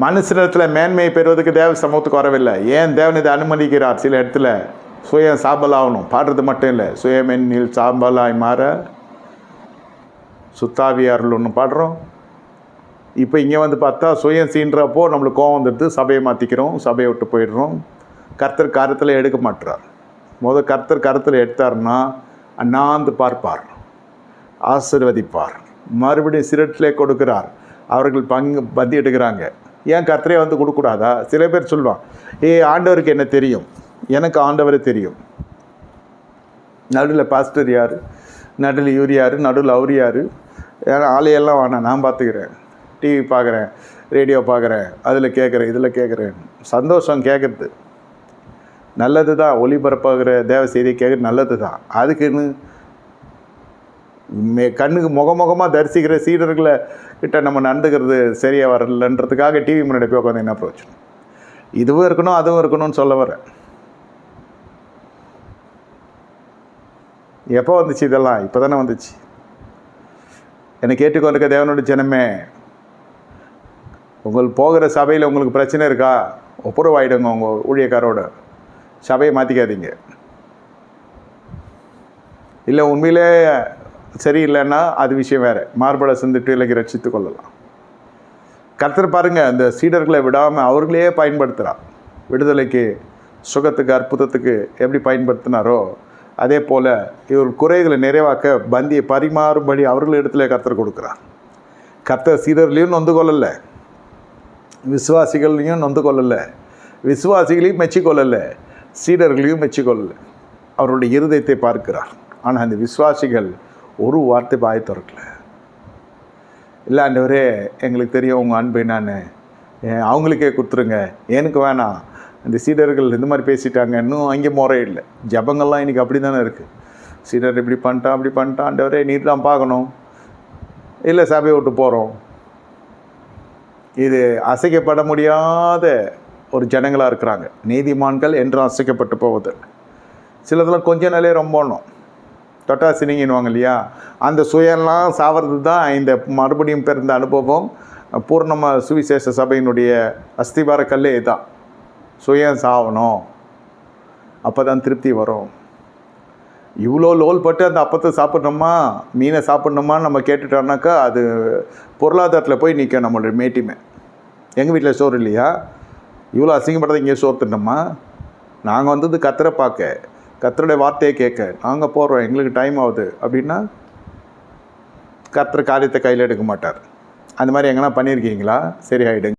மனுஷனிடத்தில் மேன்மையை பெறுவதற்கு தேவ சமூகத்துக்கு வரவில்லை. ஏன் தேவன் இதை அனுமதிக்கிறார்? சில இடத்துல சுயம் சாம்பல் ஆகணும் பாடுறது மட்டும் இல்லை. சுயமென்னில் சாம்பலாய் மாற சுத்தாவியாரில் ஒன்று பாடுறோம். இப்போ இங்கே வந்து பார்த்தா சுயம் சீன்றப்போ நம்மளுக்கு கோவம் வந்துடுது. சபையை மாற்றிக்கிறோம் சபையை விட்டு போயிடுறோம். கர்த்தர் கருத்தில் எடுக்க மாட்டுறார் முதல் கர்த்தர் கருத்தில் எடுத்தார்னா அண்ணாந்து பார்ப்பார். ஆசிர்வதிப்பார். மறுபடியும் சிரட்டிலே கொடுக்கிறார். அவர்கள் பங்கு பந்தி எடுக்கிறாங்க ஏன் கத்திரையை வந்து கொடுக்கூடாதா சில பேர் சொல்லுவான் ஏ ஆண்டவருக்கு என்ன தெரியும்? எனக்கு ஆண்டவரை தெரியும். நடுவில் பாஸ்டர் யார்? நடுவில் இவர் யார்? நடுவில் அவர் யார்? ஏன்னா வேணாம் நான் பார்த்துக்கிறேன். டிவி பார்க்குறேன் ரேடியோ பார்க்குறேன் அதில் கேட்குறேன் இதில் கேட்குறேன். சந்தோஷம் கேட்குறது. நல்லது தான் ஒளிபரப்பாகிற தேவ செய்தியை கேட்குறது நல்லது தான் அதுக்குன்னு கண்ணுக்கு முகமுகமாக தரிசிக்கிற சீடர்களை கிட்ட நம்ம நடந்துக்கிறது சரியாக வரலன்றதுக்காக டிவி முன்னாடி போய் உட்காந்து என்ன பிரயோஜனம் இதுவும் இருக்கணும் அதுவும் இருக்கணும்னு சொல்ல வரேன் எப்போ வந்துச்சு இதெல்லாம்? இப்போ தானே வந்துச்சு. என்னை கேட்டுக்கொண்டிருக்க தேவனோட ஜனமே உங்கள் போகிற சபையில் உங்களுக்கு பிரச்சனை இருக்கா? ஒப்புரவாயிடுங்க உங்கள் ஊழியக்காரோட. சபையை மாற்றிக்காதீங்க இல்லை உண்மையிலே சரியில்லைன்னா அது விஷயம் வேறு. மார்பலை சிந்துட்டு இல்லைக்கு ரட்சித்து கொள்ளலாம். கர்த்தர் பாருங்கள் அந்த சீடர்களை விடாமல் அவர்களையே பயன்படுத்துகிறார் விடுதலைக்கு சுகத்துக்கு அற்புதத்துக்கு எப்படி பயன்படுத்தினாரோ அதே போல் இவர் குறைகளை நிறைவாக்க பந்தியை பரிமாறும்படி அவர்களிடத்துல கர்த்தர் கொடுக்குறார். கர்த்தர் சீடர்லேயும் நொந்து கொள்ளலை. விசுவாசிகளையும் நொந்து கொள்ளலை. விசுவாசிகளையும் மெச்சிக்கொள்ளலை சீடர்களையும் மெச்சிக்கொள்ளலை அவருடைய இருதயத்தை பார்க்கிறார். ஆனால் அந்த விசுவாசிகள் ஒரு வார்த்தை பாய் திறக்கல. இல்லை ஆண்டவரே எங்களுக்கு தெரியும் உங்கள் அன்பு நான். அவங்களுக்கே கொடுத்துருங்க. எனக்கு வேணாம். இந்த சீடர்கள் இந்த மாதிரி பேசிட்டாங்க. இன்னும் அங்கே முறை இல்லை. ஜபங்கள்லாம் இன்றைக்கி அப்படி தானே இருக்குது சீடர் இப்படி பண்ணிட்டான் அப்படி பண்ணிட்டான். ஆண்டவரே நீர் தான் பார்க்கணும். இல்லை சபையை விட்டு போகிறோம் இது அசைக்கப்பட முடியாத ஒரு ஜனங்களாக இருக்கிறாங்க. நீதிமான்கள் என்றும் அசைக்கப்பட்டு போவது சிலதெல்லாம் கொஞ்ச நாளே ரொம்ப ஒன்றும் தொட்டா சினிங்கின்வாங்க இல்லையா அந்த சுயம்லாம் சாவது தான் இந்த மறுபடியும் பிறந்த அனுபவம். பூர்ணம சுவிசேஷ சபையினுடைய அஸ்திவார கல்லே தான் சுயம் சாவணும். அப்போ தான் திருப்தி வரும். இவ்வளோ லோல் பட்டு அந்த அப்பத்தை சாப்பிட்ணுமா? மீனை சாப்பிட்ணுமான்னு நம்ம கேட்டுட்டோம்னாக்கா அது பொருளாதாரத்தில் போய் நிற்கும் நம்மளுடைய மேட்டிமை. எங்கள் வீட்டில் சோறு இல்லையா? இவ்வளோ அசிங்கப்பட்டதை இங்கே சோறு தின்னோமா நாங்கள் வந்தது கத்தரை பார்க்க. கத்தருடைய வார்த்தையை கேட்க நாங்கள் போகிறோம் எங்களுக்கு டைம் ஆகுது. அப்படின்னா கர்த்தர் காரியத்தை கையில் எடுக்க மாட்டார். அந்த மாதிரி எங்கன்னா பண்ணியிருக்கீங்களா? சரி ஆகிடுங்க